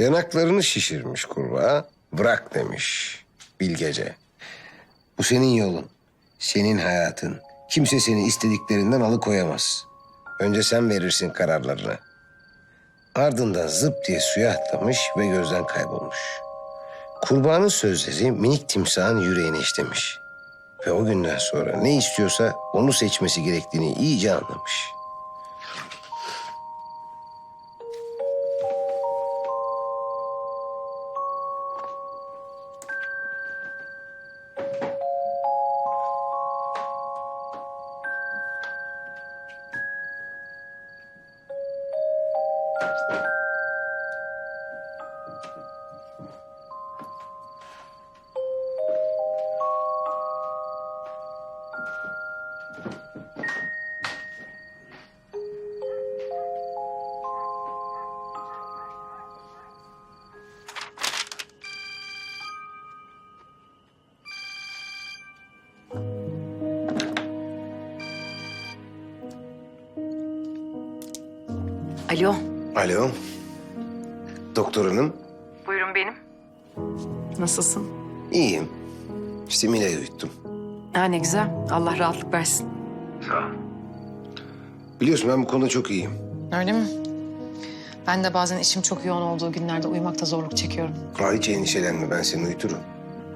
Yanaklarını şişirmiş kurbağa. Bırak demiş bilgece. Bu senin yolun. Senin hayatın. Kimse seni istediklerinden alıkoyamaz. Önce sen verirsin kararlarını. Ardından zıp diye suya atlamış ve gözden kaybolmuş. Kurbağanın sözleri minik timsahın yüreğine işlemiş. Ve o günden sonra ne istiyorsa onu seçmesi gerektiğini iyice anlamış. Alo. Alo. Doktor hanım. Buyurun benim. Nasılsın? İyiyim. İşte Mila'yı uyuttum. Ha ne güzel. Allah rahatlık versin. Sağ ol. Biliyorsun ben bu konuda çok iyiyim. Öyle mi? Ben de bazen işim çok yoğun olduğu günlerde uyumakta zorluk çekiyorum. Ha, hiç endişelenme ben seni uyuturum.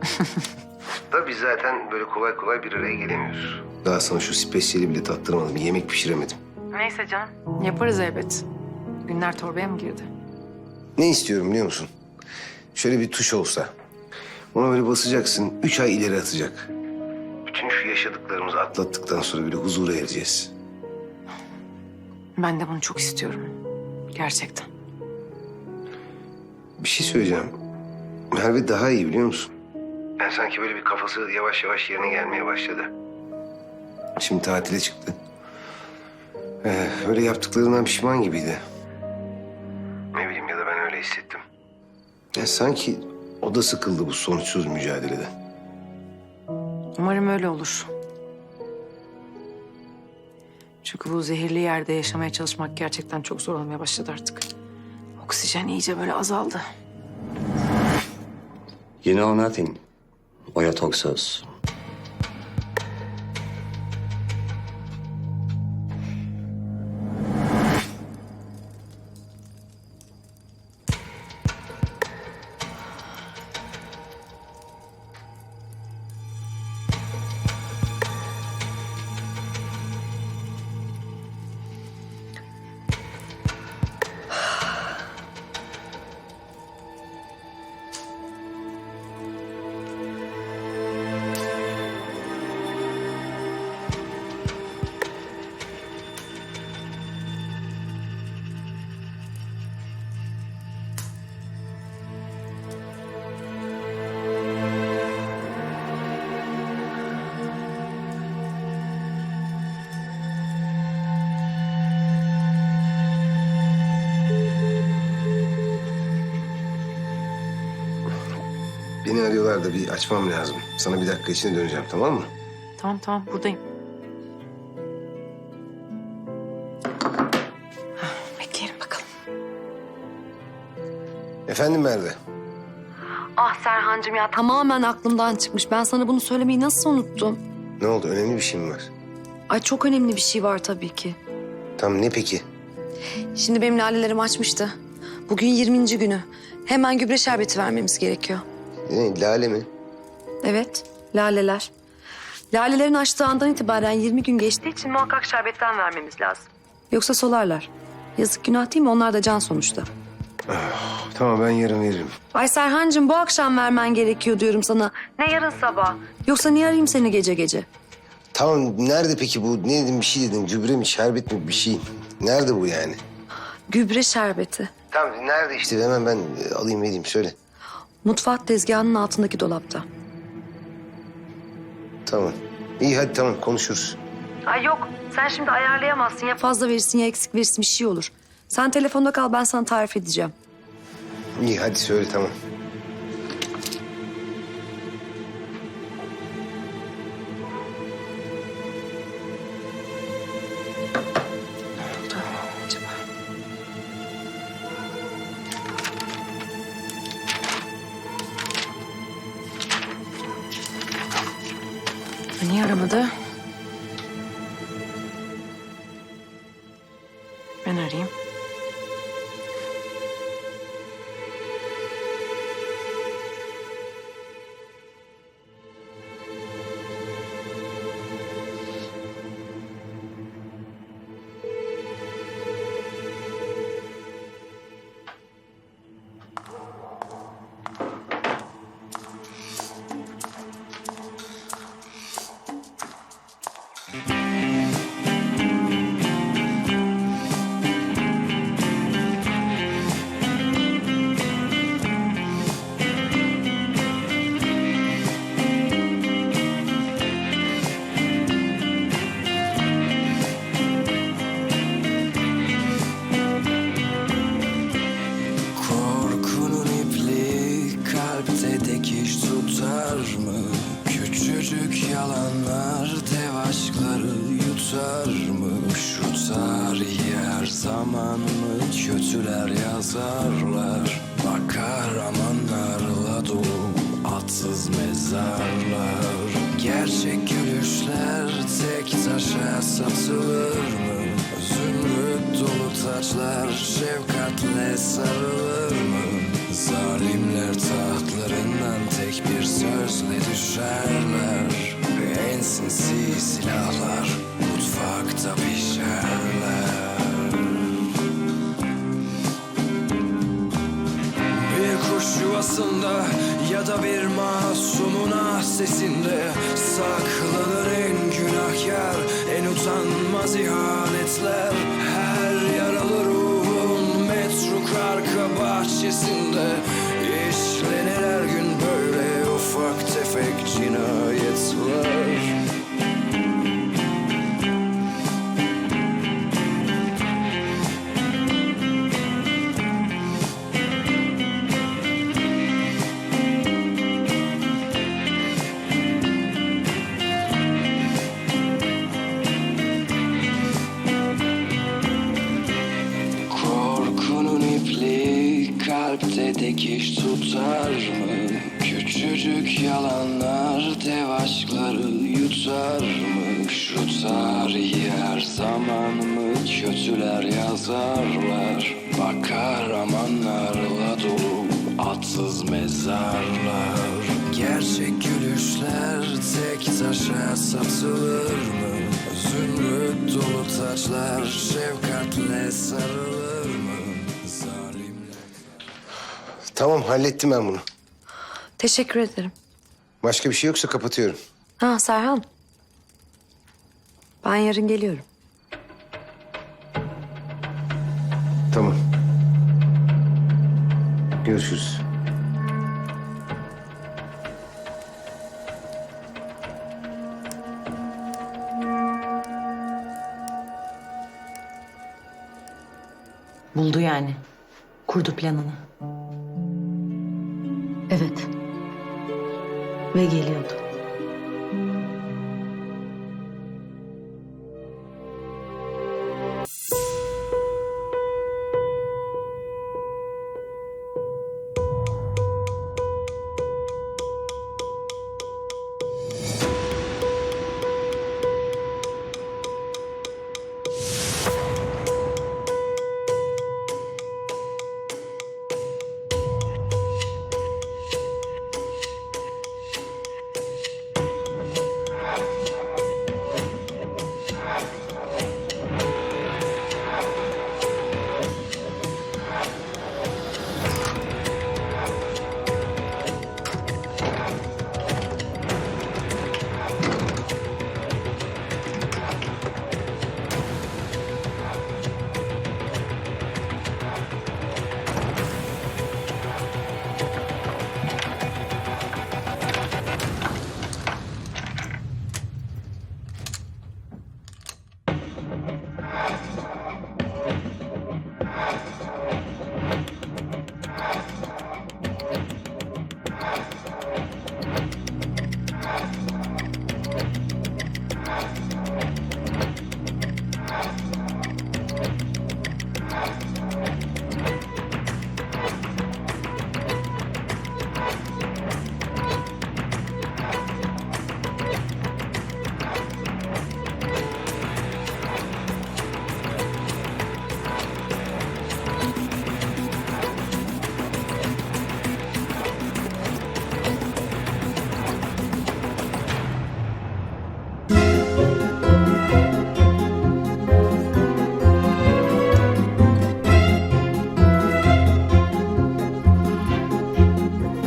da biz zaten böyle kolay kolay bir araya gelemiyoruz. Daha sana şu spesiyeli bile tattırmadım. Yemek pişiremedim. Neyse canım. Yaparız elbet. Günler torbaya mı girdi? Ne istiyorum biliyor musun? Şöyle bir tuş olsa. Ona böyle basacaksın. Üç ay ileri atacak. Bütün şu yaşadıklarımızı atlattıktan sonra böyle huzura ereceğiz. Ben de bunu çok istiyorum. Gerçekten. Bir şey söyleyeceğim. Merve daha iyi biliyor musun? Ben sanki böyle bir kafası yavaş yavaş yerine gelmeye başladı. Şimdi tatile çıktı. Ee, öyle yaptıklarından pişman gibiydi. Ya sanki o da sıkıldı bu sonuçsuz mücadeleden. Umarım öyle olur. Çünkü bu zehirli yerde yaşamaya çalışmak gerçekten çok zor olmaya başladı artık. Oksijen iyice böyle azaldı. You know nothing. Oyatoxos. Beni arıyorlar da bir açmam lazım. Sana bir dakika içinde döneceğim tamam mı? Tamam tamam buradayım. Hah, Bekleyelim bakalım. Efendim Merve. Ah Serhancığım ya Tamamen aklımdan çıkmış. Ben sana bunu söylemeyi nasıl unuttum? Ne oldu? Önemli bir şey mi var? Ay çok önemli bir şey var tabii ki. Tam ne peki? Şimdi benim lalelerim açmıştı. Bugün 20. günü. Hemen gübre şerbeti vermemiz gerekiyor. Ne, lale mi? Evet, laleler. Lalelerin açtığı andan itibaren 20 gün geçti. için muhakkak şerbetten vermemiz lazım. Yoksa solarlar. Yazık günah değil mi? Onlar da can sonuçta. Tamam ben yarın veririm. Ay Serhancığım bu akşam vermen gerekiyor diyorum sana. Ne yarın sabah? Yoksa niye arayayım seni gece gece? Tamam nerede peki bu? Ne dedim bir şey dedin. Gübre mi şerbet mi bir şey. Nerede bu yani? Gübre şerbeti. Tamam nerede işte hemen ben e, alayım vereyim söyle. Mutfak tezgahının altındaki dolapta. Tamam. İyi hadi tamam konuşuruz. Ay yok sen şimdi ayarlayamazsın ya. Fazla verirsin ya eksik verirsin bir şey olur. Sen telefonda kal ben sana tarif edeceğim. İyi hadi söyle tamam. Aramadı? Yazarlar? Bakar amanlarla dolu atsız mezarlar Gerçek gülüşler tek taşa satılır mı? Zümrüt dolu taçlar şefkatle sarılır mı? Zalimler tahtlarından tek bir sözle düşerler En sinsi silahlar mutfakta pişerler kuş yuvasında ya da bir masumun ah sesinde Saklanır en günahkar, en utanmaz ihanetler. Her yaralı ruhun metruk arka bahçesinde İşlenir her gün böyle ufak tefek cinayetler Küçücük yalanlar dev aşkları yutar mı? Şu tarihi her zaman mı kötüler yazarlar? Bakar amanlarla dolu atsız mezarlar Gerçek gülüşler tek taşa satılır mı? Zümrüt dolu taçlar şefkatle sarılır mı? Zalimler... Tamam hallettim ben bunu. Teşekkür ederim. Başka bir şey yoksa kapatıyorum. Ha Serhan. Ben yarın geliyorum. Tamam. Görüşürüz. Buldu yani. Kurdu planını. Ve geliyordu.